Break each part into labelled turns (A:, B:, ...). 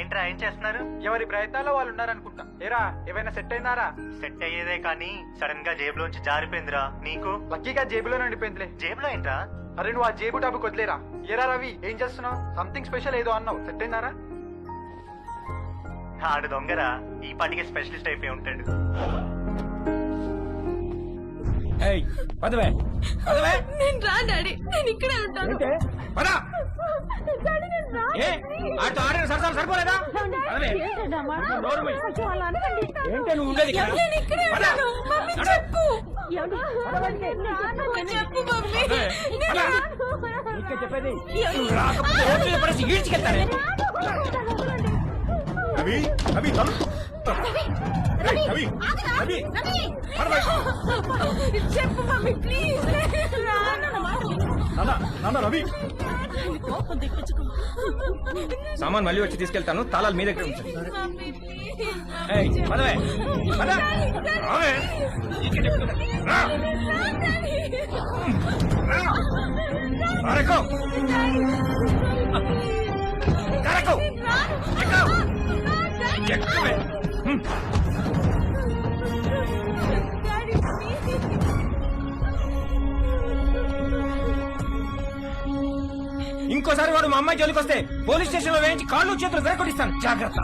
A: ఏంట్రా ఏం చేస్తున్నారు?
B: ఎవరి ప్రయత్నాల్లో వాళ్ళు ఉన్నారనుకుంటా. ఏరా ఏమైనా సెట్ అయినారా
A: సెట్ అయ్యేదే కానీ సడన్గా జేబులోంచి జారిపోయిందిరా. నీకు?
B: లక్కీగా జేబులో నిండిపోయిందిలే
A: జేబులో ఏంట్రా?
B: అరే నువ్వు ఆ జేబు టాపిక్ వదిలేరా ఏరా రవి ఏం చేస్తున్నావు? సంథింగ్ స్పెషల్ ఏదో అన్నావు. సెట్ అయినారా
A: ఆడు దొంగరా. ఈ పాటికి స్పెషలిస్ట్ అయిపోయి ఉంటాడు.
C: ఏయ్ పదవే. పదవే.
D: నేను రా డాడీ. నేను ఇక్కడే ఉంటాను.
C: పద.
D: డాడీ
C: ఏ ఆటో ఆడిన సరసాలు సరిపోలేదా? పదవే. నోరు మూయి. ఏంటే నువ్వు ఉండేది ఇక్కడ?
D: నేను ఇక్కడే
C: పద. నడు.
D: మమ్మీ.
C: పద. నీకే చెప్పేది? నువ్వు రాకపోతే రోడ్డు మీద పడేసి ఈడ్చుకెళ్తానే
E: రవి రవి తలుపు రవి రవి. రవి.
D: చెప్పు మమ్మీ ప్లీజ్
E: నాన్న నాన్న రవి
C: సామాన్ మళ్ళీ వచ్చి తీసుకెళ్తాను తాళాలు మీ దగ్గర ఉంచండి ఏయ్ పదవే పద రావే నీకే చెప్తున్నా. రా. రా. అరకు. అరకు. ఎక్కు. ఎక్కువే. హ్మ్. ఇంకోసారి వాడు మా అమ్మాయి జోలికి వస్తే పోలీస్ స్టేషన్లో వేయించి కాళ్ళు చేతులు వెరకొట్టిస్తాను జాగ్రత్త.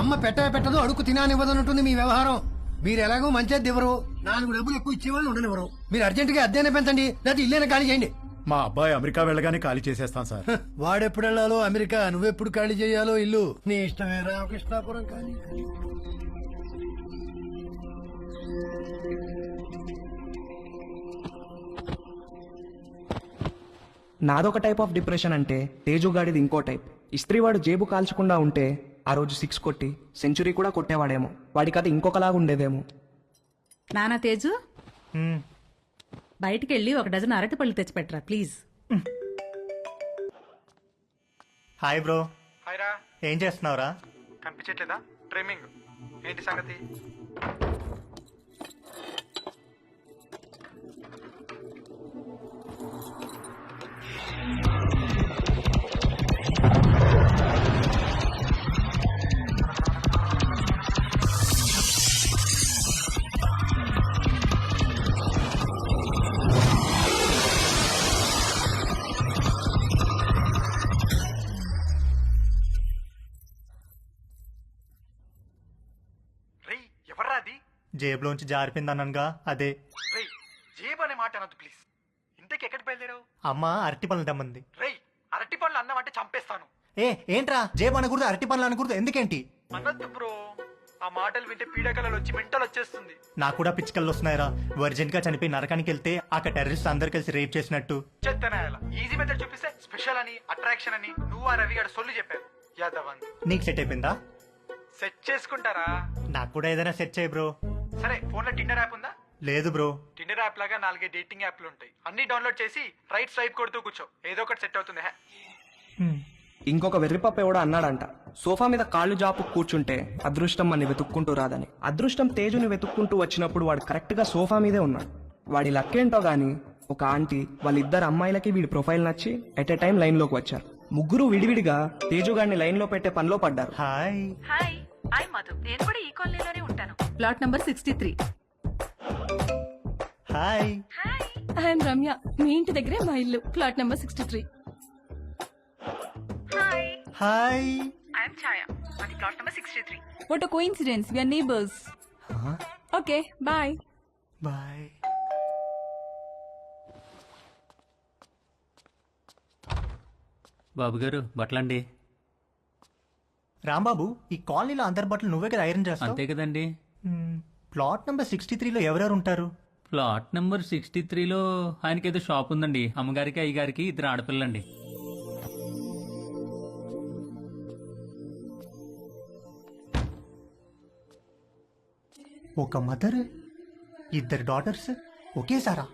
F: అమ్మ పెట్ట పెట్టదు అడుగు తినానివ్వదన్నట్టుంది మీ వ్యవహారం. మీరు ఎలాగో మంచిది ఇవ్వరు నాలుగు డబ్బులు ఎక్కువ ఇచ్చేవాళ్ళు ఉండనివ్వరు మీరు అర్జెంట్గా అద్దెనే పెంచండి లేదా ఇల్లేనే ఖాళీ చేయండి.
E: మా అబ్బాయి అమెరికా వెళ్ళగానే ఖాళీ చేసేస్తాం సార్.
F: వాడెప్పుడు వెళ్ళాలో అమెరికా నువ్వెప్పుడు ఖాళీ చేయాలో ఇల్లు. నీ ఇష్టమే రామకృష్ణాపురం ఖాళీ
G: నాదొక టైప్ ఆఫ్ డిప్రెషన్ అంటే తేజు గాడిది ఇంకో టైప్. ఇస్త్రీవాడు జేబు కాల్చకుండా ఉంటే ఆ రోజు సిక్స్ కొట్టి సెంచురీ కూడా కొట్టేవాడేమో. వాడి కథ ఇంకొకలాగా ఉండేదేమో.
H: నానా తేజు. బయటికి వెళ్ళి ఒక డజన్ అరటిపళ్ళు తెచ్చిపెట్టరా ప్లీజ్.
A: Hi bro.
B: హాయ్రా.
A: ఏం చేస్తున్నావురా?
B: కనిపించట్లేదా? ట్రిమ్మింగ్. ఏంటి సంగతి?
A: జేబులోంచి జారిపోయింది అన్నానుగా అదే.
B: రేయ్ జేబు అనే మాట అనొద్దు ప్లీజ్. ఇంతకి ఎక్కడికి బయలుదేరావు?
A: అమ్మ అరటి పనులు దమ్మంది
B: రేయ్ అరటి పండ్లు అన్నావంటే చంపేస్తాను.
A: ఏ ఏంట్రా? జేబు అనకూడదు అరటి పనులు అనకూడదు ఎందుకేంటి?
B: అనొద్దు బ్రో. ఆ మాటలు వింటే పీడకలలు వచ్చి మెంటలు వచ్చేస్తుంది.
A: నాకు కూడా పిచ్చికల్లో వస్తున్నాయిరా. వర్జెన్గా చనిపోయి నరకానికి వెళ్తే అక్కడ టెర్రరిస్ట్ అందరు కలిసి రేప్ చేసినట్టు.
B: చెత్తనాయాల. ఈజీ మెథడ్ చూపిస్తే స్పెషల్ అని అట్రాక్షన్ అని నువ్వు ఆ రవి గారు సొల్లు చెప్పారు. యాదవ్
A: నీకు సెట్ అయిపోయిందా?
B: సెట్ చేసుకుంటారా?
A: నాకు కూడా ఏదైనా సెట్ చేయి బ్రో.
B: సరే ఫోన్లో టిండర్ యాప్ ఉందా?
A: లేదు బ్రో.
B: టిండర్ యాప్ లాగా నాలుగే డేటింగ్ యాప్లు ఉంటాయి. అన్ని డౌన్లోడ్ చేసి రైట్ స్వైప్ కొడుతూ కూర్చో. ఏదో ఒకటి సెట్ అవుతుంది హే.
G: ఇంకొక వెర్రిపప్ప ఎవడో అన్నాడంట సోఫా మీద కాళ్ళు జాపు కూర్చుంటే అదృష్టం అని వెతుక్కుంటూ రాదని. అదృష్టం తేజుని వెతుక్కుంటూ వచ్చినప్పుడు వాడు కరెక్ట్గా సోఫా మీదే ఉన్నాడు. వాడి లక్కేంటో గాని ఒక ఆంటీ వాళ్ళిద్దరు అమ్మాయిలకి వీడి ప్రొఫైల్ నచ్చి ఎట్ ఎ టైం లైన్లోకి వచ్చారు. ముగ్గురు విడివిడిగా తేజు గారిని లైన్లో పెట్టే పనిలో పడ్డారు.
A: హాయ్.
I: హాయ్. ఐ మధు నేను కూడా ఈ కాలనీలోనే ఉంటాను.
H: Plot number sixty three.
A: Hi.
I: Hi.
D: I'm Ramya మీ ఇంటి దగ్గరే మా ఇల్లు plot number sixty three.
I: Hi.
A: Hi.
I: I'm Chaya అది plot number sixty three.
D: What coincidence we are neighbours okay bye
A: bye
J: బాబు గారు బట్టలండి.
A: రాంబాబు ఈ కాలనీలో అందరి బట్టలు నువ్వే కదా ఐరన్ చేస్తావు?
J: అంతే కదండి.
A: ప్లాట్ నెంబర్ సిక్స్టీ త్రీలో ఎవరెవరు ఉంటారు?
J: ప్లాట్ నెంబర్ సిక్స్టీ త్రీలో ఆయనకి ఏదో షాప్ ఉందండి. అమ్మగారికి అయ్యగారికి ఇద్దరు ఆడపిల్లండి.
A: ఒక మదర్ ఇద్దరు డాటర్స్ ఒకేసారా?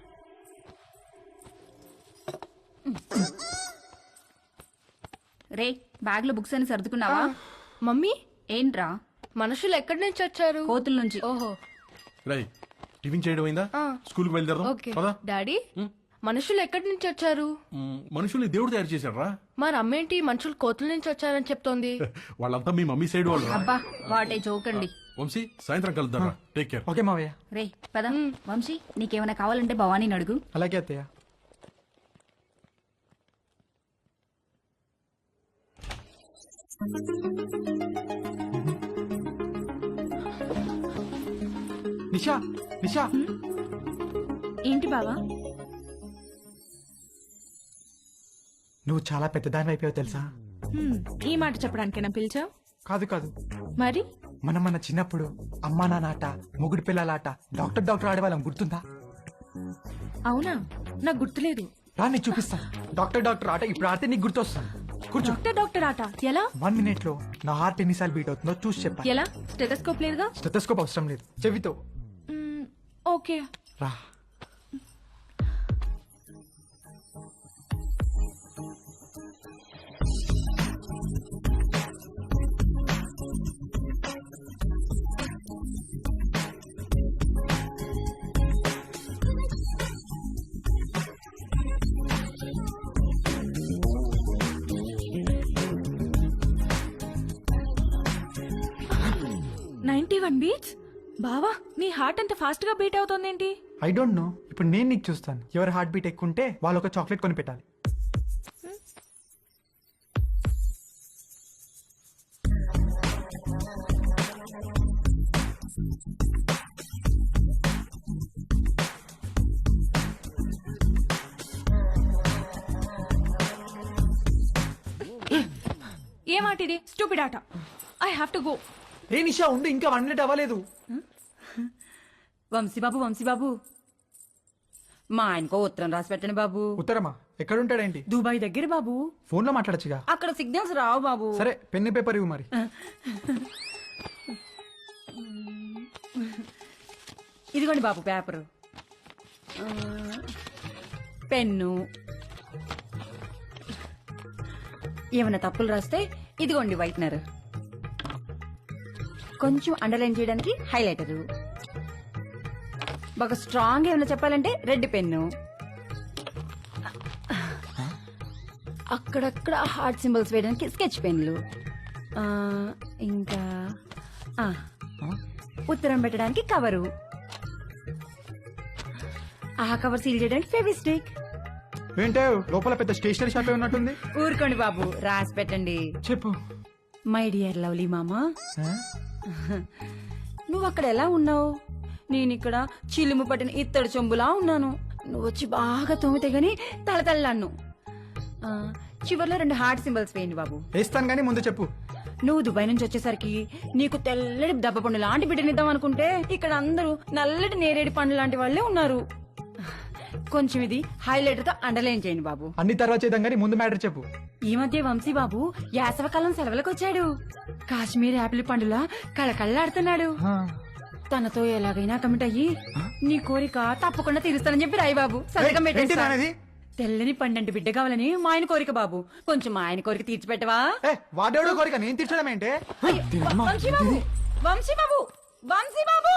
D: రే బ్యాగ్లో బుక్స్ అని సర్దుకున్నావా?
H: మమ్మీ?
D: ఏంట్రా?
H: మనుషులు ఎక్కడి నుంచి వచ్చారు?
D: కోతుల నుంచి.
H: ఓహో.
J: రై టిఫిన్ చేయడం అయిందా? స్కూల్కి బయలుదేరదాం.
H: ఓకే.
J: పదా.
H: డాడీ మనుషులు ఎక్కడి నుంచి వచ్చారు?
J: మ్, మనుషుల్ని దేవుడు తయారు చేశాడు రా
H: మరి అమ్మేంటి మనుషులు కోతుల నుంచి వచ్చారని చెప్తోంది?
J: వాళ్ళంతా మీ మమ్మీ సైడ్ వాళ్ళు రా.
D: అబ్బా వాటే జోకండి
J: వంశీ సాయంత్రం కలుద్దాం టేక్ కేర్
B: ఓకే మావయ్య.
D: రే పద. వంశీ నీకేమైనా కావాలంటే భవానీని అడుగు.
B: అలాగే అత్తయ్య. నిషా నిషా.
D: ఏంటి బావా?
B: నువ్వు చాలా పెద్దదాని అయిపోయావు తెలుసా?
H: ఈ మాట చెప్పడానికేనా పిలిచావు?
B: కాదు కాదు.
H: మరి?
B: మనం మన చిన్నప్పుడు అమ్మా నాన్న మొగుడు పిల్లలాట డాక్టర్ డాక్టర్ ఆడేవాళ్ళం గుర్తుందా?
H: అవునా? నాకు గుర్తులేదు.
B: రా నీకు చూపిస్తా. డాక్టర్ డాక్టర్ ఆట ఇప్పుడు ఆడితే నీకు గుర్తొస్తా కూర్చో.
H: డాక్టర్ డాక్టర్ ఆట. ఎలా?
B: వన్ మినిట్లో నా హార్ట్ ఎన్నిసార్లు బీట్ అవుతుందో చూసి చెప్పా
H: ఎలా? స్టెటస్కోప్ లేదుగా?
B: స్టెథోస్కోప్ అవసరం లేదు. చెవితో.
H: ఓకే.
B: రా.
H: Ninety one beats? బావా నీ హార్ట్ అంత ఫాస్ట్గా బీట్ అవుతోందేంటి?
B: I don't know. ఇప్పుడు నేను నీకు చూస్తాను. ఎవరి హార్ట్ బీట్ ఎక్కువ ఉంటే వాళ్ళు ఒక చాక్లెట్ కొని పెట్టాలి.
H: ఏ మాట ఇది స్టూపిడ్ ఆట ఐ హావ్ టు గో.
B: ఏ నిషా ఉండు ఇంకా వన్ మినిట్ అవ్వలేదు.
D: వంశీబాబు వంశీబాబు. మా ఆయనకో ఉత్తరం రాసి పెట్టండి బాబు.
B: ఉత్తరమా? ఎక్కడుంటాడేంటి?
D: దుబాయ్ దగ్గర బాబు.
B: ఫోన్లో మాట్లాడచ్చుగా?
D: అక్కడ సిగ్నల్స్ రావు బాబు.
B: సరే పెన్ను పేపర్ ఇవ్వు మరి.
D: ఇదిగోండి బాబు పేపరు. పెన్ను. ఏమైనా తప్పులు రాస్తే ఇదిగోండి వైట్నర్. కొంచెం అండర్లైన్ చేయడానికి హైలైటరు బాగా స్ట్రాంగ్ ఏమైనా చెప్పాలంటే రెడ్ పెన్ను అక్కడక్కడ హార్ట్ సింబల్స్ వేయడానికి స్కెచ్ పెన్లు ఇంకా ఉత్తరం పెట్టడానికి కవరు ఆ కవర్ సీల్ చేయడానికి ఫెవిస్టిక్
B: ఏంటో లోపల పెద్ద స్టేషనరీ షాప్ ఉన్నట్టుంది?
D: ఊరుకోండి బాబు రాసి పెట్టండి.
B: చెప్పు.
D: మై డియర్ లవ్లీ మామా? నువ్వు అక్కడ ఎలా ఉన్నావు? నేను ఇక్కడ చిలుము పట్టిన ఇత్తడి చెంబులా ఉన్నాను. నువ్వు వచ్చి బాగా తోమితే గాని తలతల్లాను చివర్లో రెండు హార్ట్ సింబల్స్ వేయండి బాబు.
B: వేస్తాను కానీ ముందు చెప్పు.
D: నువ్వు దుబాయ్ నుంచి వచ్చేసరికి నీకు తెల్లటి దెబ్బ పండు లాంటి బిడ్డనిద్దాం అనుకుంటే ఇక్కడ అందరూ నల్లటి నేరేడు పండు లాంటి వాళ్ళే ఉన్నారు. కొంచెం ఇది హైలైటర్తో అండర్లైన్ చేయండి బాబు.
B: అన్ని తర్వాత చేద్దాం కానీ ముందు మ్యాటర్ చెప్పు.
D: ఈ మధ్య వంశీ బాబు యాసవకాలం సెలవులకు వచ్చాడు కాశ్మీర్ యాపిల్ పండులా కళకళ్ళాడుతున్నాడు
B: ఆ,
D: తనతో ఎలాగైనా కమిట్ అయ్యి నీ కోరిక తప్పకుండా తీరుస్తానని చెప్పి రాయి బాబు. సంతకం
B: ఏంటి
D: పెట్టేస్తా.
B: నాన్నది?
D: తెల్లని పండంటి బిడ్డ కావాలని మా ఆయన కోరిక బాబు. కొంచెం మా ఆయన కోరిక తీర్చిపెట్టవా?
B: ఏ వాడేవాడో కోరిక? నేను తీర్చడం ఏంటి
D: వంశీ బాబు! వంశీ బాబు! వంశీ బాబు!